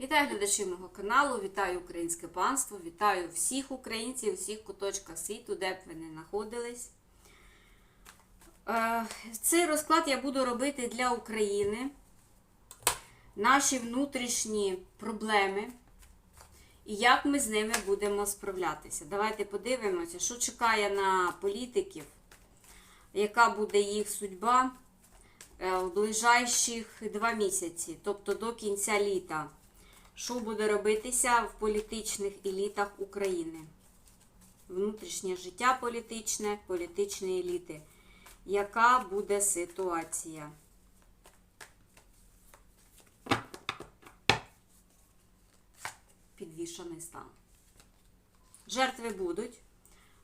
Вітаю глядачів мого каналу, вітаю українське панство, вітаю всіх українців, всіх куточках світу, де б ви не знаходились. Е, Цей розклад я буду робити для України. Наші внутрішні проблеми і як ми з ними будемо справлятися. Давайте подивимося, що чекає на політиків, яка буде їх судьба е, в ближайших два місяці, тобто до кінця літа. Що буде робитися в політичних елітах України? Внутрішнє життя політичне, політичні еліти. Яка буде ситуація? Підвішаний стан. Жертви будуть,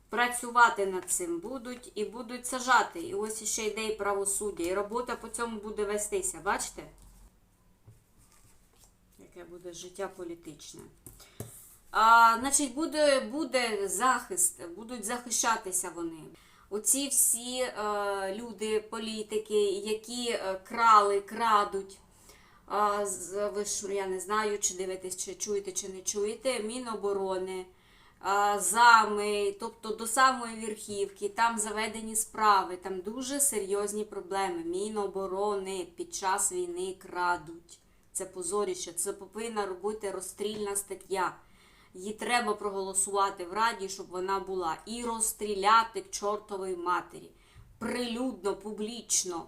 працювати над цим будуть і будуть сажати. І ось ще йде і правосуддя. І робота по цьому буде вестися. Бачите? Яке буде життя політичне. А, Значить, буде, буде захист, будуть захищатися вони. Оці всі е, люди, політики, які е, крали, крадуть. А, ви ж, я не знаю, чи дивитесь, чи чуєте, чи не чуєте, Міноборони, а, зами, тобто до самої верхівки, там заведені справи, там дуже серйозні проблеми. Міноборони під час війни крадуть. Це позоріще, це повинна робити розстрільна стаття. Її треба проголосувати в Раді, щоб вона була. І розстріляти к чортовій матері. Прилюдно, публічно.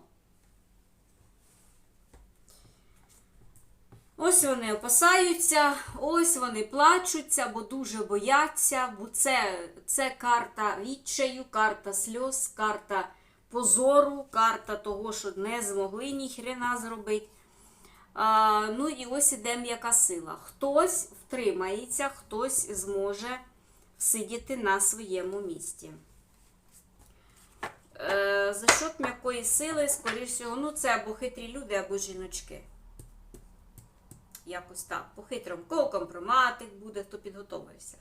Ось вони опасаються, ось вони плачуться, бо дуже бояться, бо це, це карта відчаю, карта сльоз, карта позору, карта того, що не змогли ніхрена зробити. Ну і ось іде м'яка сила. Хтось втримається, хтось зможе сидіти на своєму місці. Е, за що м'якої сили, скоріш всього, ну це або хитрі люди, або жіночки. Якось так. По хитрому. Кого компроматик буде, хто підготовився.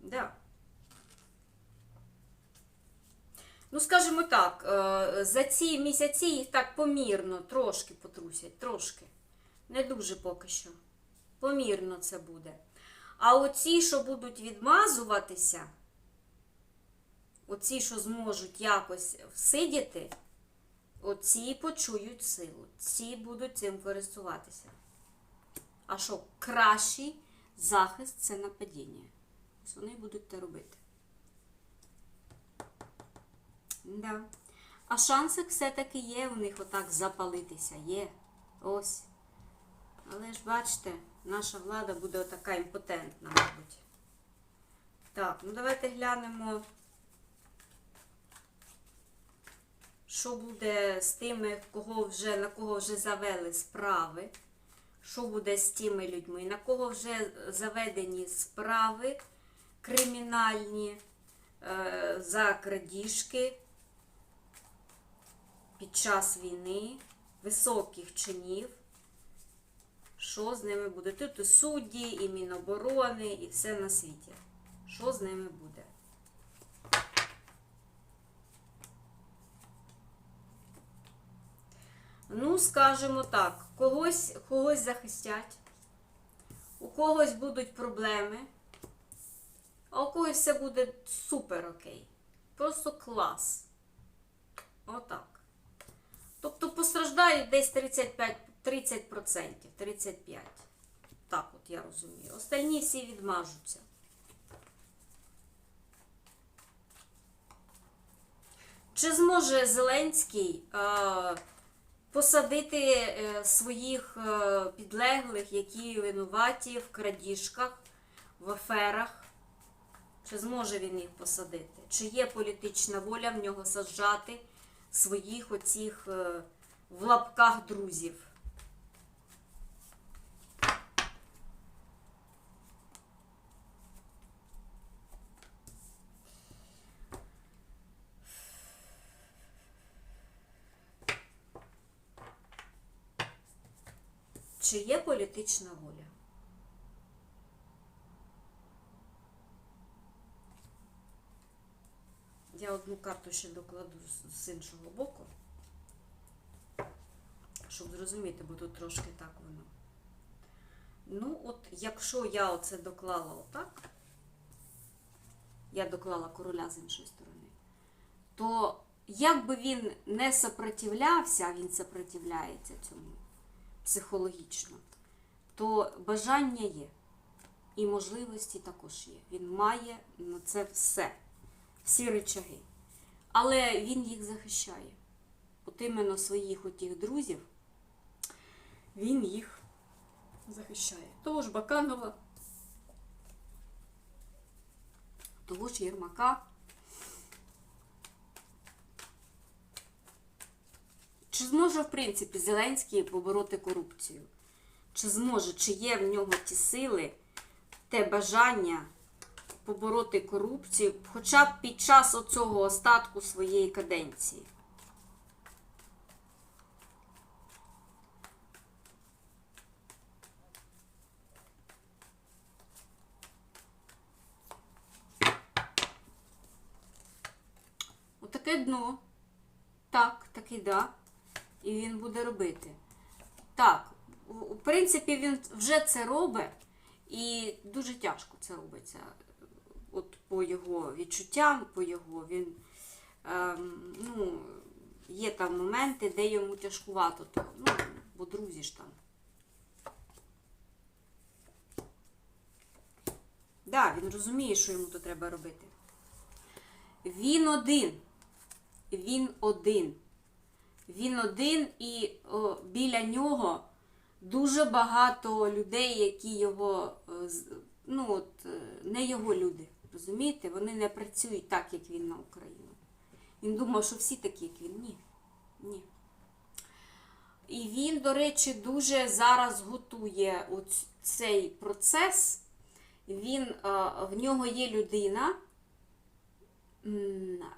Да. Ну, скажімо так, е, за ці місяці їх так помірно трошки потрусять, трошки. Не дуже поки що. Помірно це буде. А оці, що будуть відмазуватися, оці, що зможуть якось всидіти, оці почують силу. Ці будуть цим користуватися. А що кращий захист це нападіння. Вони будуть це робити. Да. А шансик все-таки є у них отак запалитися. Є. Ось. Але ж бачите, наша влада буде отака імпотентна, мабуть. Так, ну давайте глянемо, що буде з тими, кого вже, на кого вже завели справи. Що буде з тими людьми, на кого вже заведені справи кримінальні е, за крадіжки під час війни, високих чинів. Що з ними буде? Тут і судді, і Міноборони, і все на світі. Що з ними буде? Ну, скажімо так, когось, когось захистять, у когось будуть проблеми, а у когось все буде супер окей. Просто клас. Отак. Тобто постраждають десь 35, 30%, 35%. Так от я розумію. Остальні всі відмажуться. Чи зможе Зеленський е, посадити е, своїх е, підлеглих, які винуваті в крадіжках, в аферах? Чи зможе він їх посадити? Чи є політична воля в нього саджати своїх оцих е, в лапках друзів? Чи є політична воля? Я одну карту ще докладу з- іншого боку, щоб зрозуміти, бо тут трошки так воно. Ну, от якщо я оце доклала отак, я доклала короля з іншої сторони, то як би він не сопротивлявся, він сопротивляється цьому психологічно, то бажання є. І можливості також є. Він має на це все, всі речаги. Але він їх захищає. От іменно своїх отих друзів він їх захищає. Того ж Баканова, того ж Єрмака. Чи зможе, в принципі, Зеленський побороти корупцію? Чи зможе, чи є в нього ті сили, те бажання побороти корупцію хоча б під час оцього остатку своєї каденції? Отаке дно. Так, таки да. І він буде робити. Так, у принципі, він вже це робить, і дуже тяжко це робиться. По його відчуттям, по його він. Ем, ну, є там моменти, де йому тяжкувато, то, ну, бо друзі ж там. Да, він розуміє, що йому то треба робити. Він один. Він один. Він один і о, біля нього дуже багато людей, які його, е, ну от, е, не його люди. Розумієте? Вони не працюють так, як він на Україну. Він думав, що всі такі, як він. Ні. Ні. І він, до речі, дуже зараз готує цей процес. Він, в нього є людина,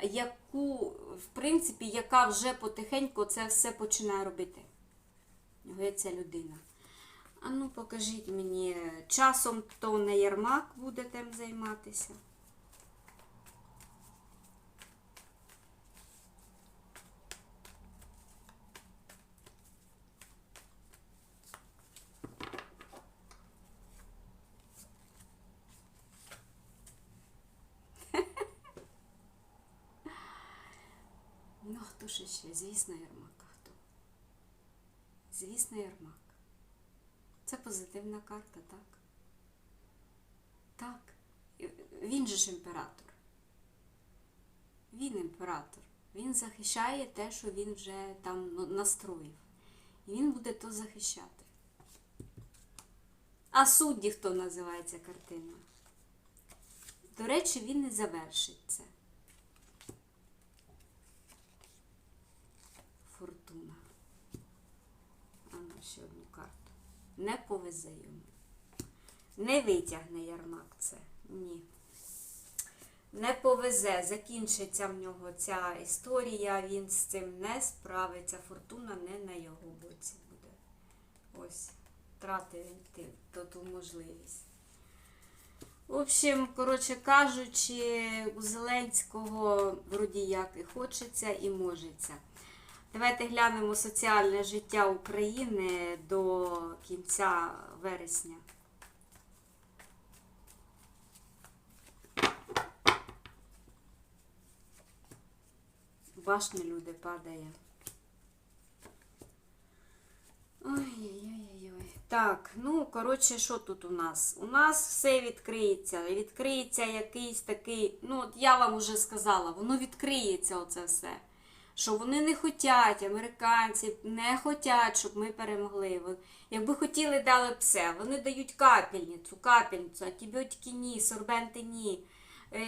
яку, в принципі, яка вже потихеньку це все починає робити. В нього є ця людина. А ну покажіть мені, часом то не Єрмак буде тим займатися. Ну, хто ж ще? Звісно, Єрмак. А хто? Звісно, Єрмак. Це позитивна карта, так? Так. Він же ж імператор. Він імператор. Він захищає те, що він вже там ну, настроїв. І він буде то захищати. А судді хто називається картина? До речі, він не завершить це. Фортуна. А ну, ще. Не повезе йому. Не витягне ярмак це. Ні. Не повезе. Закінчиться в нього ця історія. Він з цим не справиться. Фортуна не на його боці буде. Ось. Втратив він ту можливість. В общем, коротше кажучи, у Зеленського вроді як і хочеться, і можеться. Давайте глянемо соціальне життя України до кінця вересня. Башня люди падає. Ой-ой-ой-ой. Так, ну, коротше, що тут у нас? У нас все відкриється. Відкриється якийсь такий. Ну, от я вам уже сказала, воно відкриється оце все. Що вони не хотять, американці не хотять, щоб ми перемогли. Якби хотіли, дали б все. Вони дають капельницю, капельницю, антибіотики ні, сорбенти ні. Е,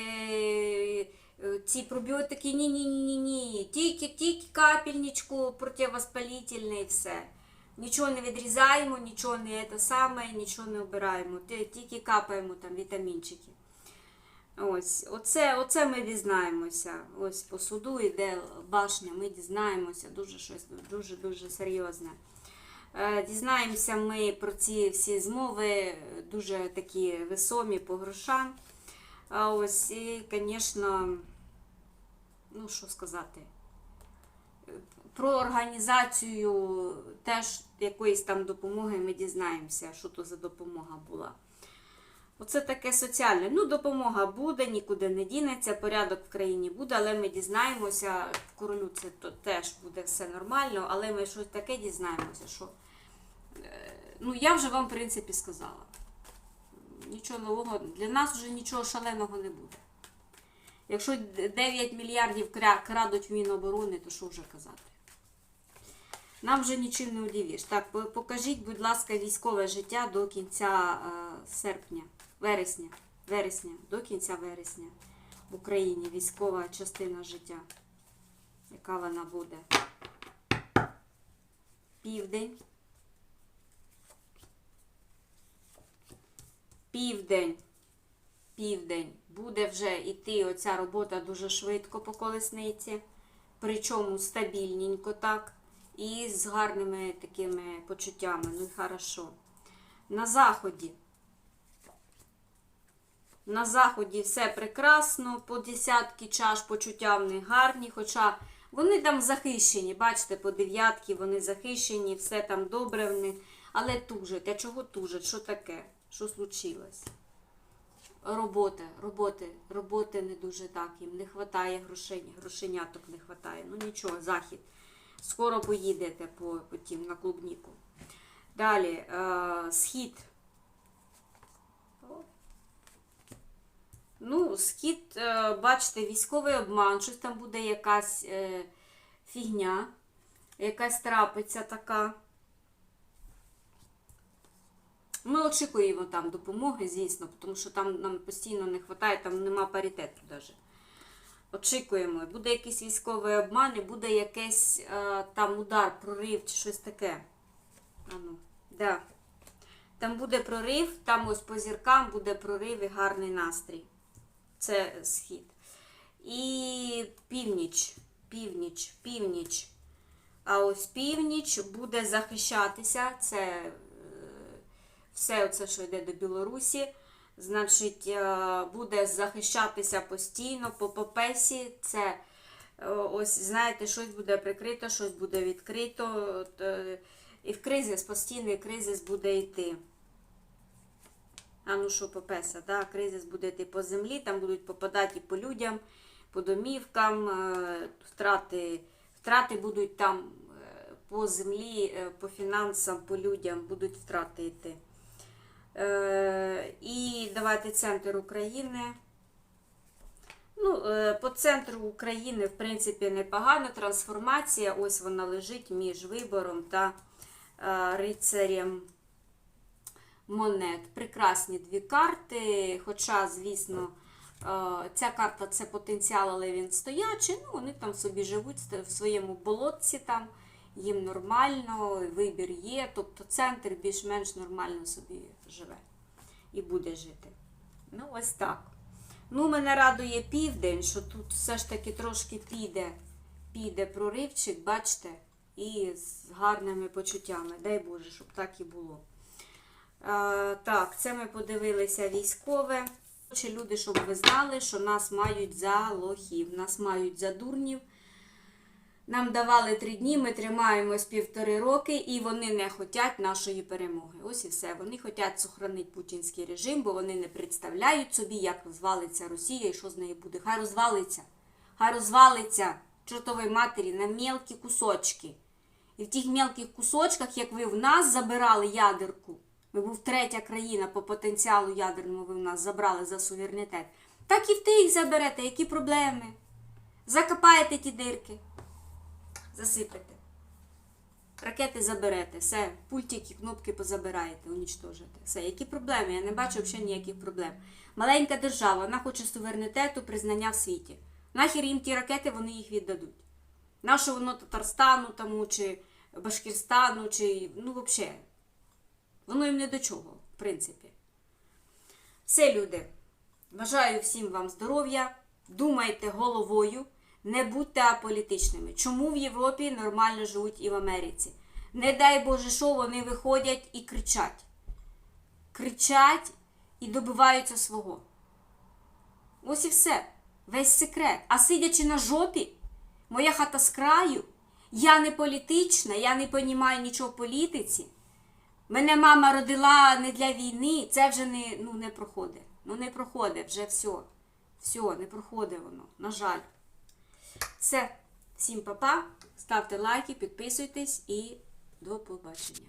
е, ці пробіотики ні, ні. Тільки, тільки капельничку противоспалительне і все. Нічого не відрізаємо, нічого не те саме, нічого не обираємо. Тільки капаємо там вітамінчики. Ось, оце, оце ми дізнаємося. Ось по суду йде башня, ми дізнаємося дуже щось дуже дуже серйозне. Е, Дізнаємося ми про ці всі змови, дуже такі весомі по грошам. Ось, і, звісно, ну що сказати, про організацію теж якоїсь там допомоги ми дізнаємося, що то за допомога була. Оце таке соціальне. Ну, допомога буде, нікуди не дінеться, порядок в країні буде, але ми дізнаємося, в королю це теж буде все нормально, але ми щось таке дізнаємося, що е, ну, я вже вам, в принципі, сказала. Нічого нового, для нас вже нічого шаленого не буде. Якщо 9 мільярдів крадуть Міноборони, то що вже казати? Нам вже нічим не удивиш. Так, покажіть, будь ласка, військове життя до кінця е, серпня, вересня, вересня, до кінця вересня в Україні військова частина життя. Яка вона буде? Південь. Південь. Південь. Буде вже йти оця робота дуже швидко по колесниці, причому стабільненько так, і з гарними такими почуттями. Ну і хорошо. На заході. На заході все прекрасно, по десятки чаш почуття в них гарні, хоча вони там захищені, бачите, по дев'ятки вони захищені, все там добре в них, але тужать. А чого тужать? Що таке? Що случилось? Робота, роботи, роботи не дуже так їм. Не вистачає грошей, грошеняток не вистачає. Ну нічого, захід. Скоро поїдете по, по тім на клубніку. Далі, е, схід. Ну, схід, е, бачите, військовий обман, щось там буде якась е, фігня, якась трапиться така. Ми очікуємо там допомоги, звісно, тому що там нам постійно не вистачає, там нема паритету навіть. Очікуємо. Буде якийсь військовий обман і буде якийсь е, там удар, прорив чи щось таке. Ану, да. Там буде прорив, там ось по зіркам буде прорив і гарний настрій. Це схід. І північ, північ, північ. А ось північ буде захищатися. Це е, все оце, що йде до Білорусі. Значить, е, буде захищатися постійно по попесі. Це е, ось, знаєте, щось буде прикрито, щось буде відкрито. І в кризис, постійний кризис буде йти. А ну що, попеса, да? кризис буде йти по землі, там будуть попадати і по людям, по домівкам, е, втрати, втрати будуть там е, по землі, е, по фінансам, по людям будуть втрати йти. І давайте центр України. Ну, по центру України, в принципі, непогано. Трансформація, ось вона лежить між вибором та рицарем монет. Прекрасні дві карти. Хоча, звісно, е, ця карта це потенціал, але він стоячий. Ну, вони там собі живуть в своєму болотці там. Їм нормально, вибір є, тобто центр більш-менш нормально собі живе і буде жити. Ну, ось так. Ну, мене радує південь, що тут все ж таки трошки піде, піде проривчик, бачите, і з гарними почуттями. Дай Боже, щоб так і було. А, так, це ми подивилися військове. Хоче люди, щоб ви знали, що нас мають за лохів, нас мають за дурнів. Нам давали три дні, ми тримаємось півтори роки, і вони не хочуть нашої перемоги. Ось і все. Вони хочуть сохранити путінський режим, бо вони не представляють собі, як розвалиться Росія і що з нею буде. Хай розвалиться. Хай розвалиться чортової матері на мелкі кусочки. І в тих мелких кусочках, як ви в нас забирали ядерку, ми був третя країна по потенціалу ядерному, ви в нас забрали за суверенітет, так і в тих заберете. Які проблеми? Закопаєте ті дирки засипете. Ракети заберете, все, пультики, кнопки позабираєте, унічтожите. Все, які проблеми? Я не бачу взагалі ніяких проблем. Маленька держава, вона хоче суверенітету, признання в світі. Нахер їм ті ракети, вони їх віддадуть. Нащо воно Татарстану тому, чи Башкірстану, чи ну взагалі. Воно їм не до чого, в принципі. Все, люди. Бажаю всім вам здоров'я. Думайте головою. Не будьте аполітичними. Чому в Європі нормально живуть і в Америці? Не дай Боже, що вони виходять і кричать. Кричать і добиваються свого. Ось і все. Весь секрет. А сидячи на жопі, моя хата з краю, я не політична, я не понімаю нічого в політиці. Мене мама родила не для війни, це вже не, ну, не проходить. Ну не проходить, вже все. Все, не проходить воно. На жаль. Все. Всім па-па. Ставте лайки, підписуйтесь і до побачення.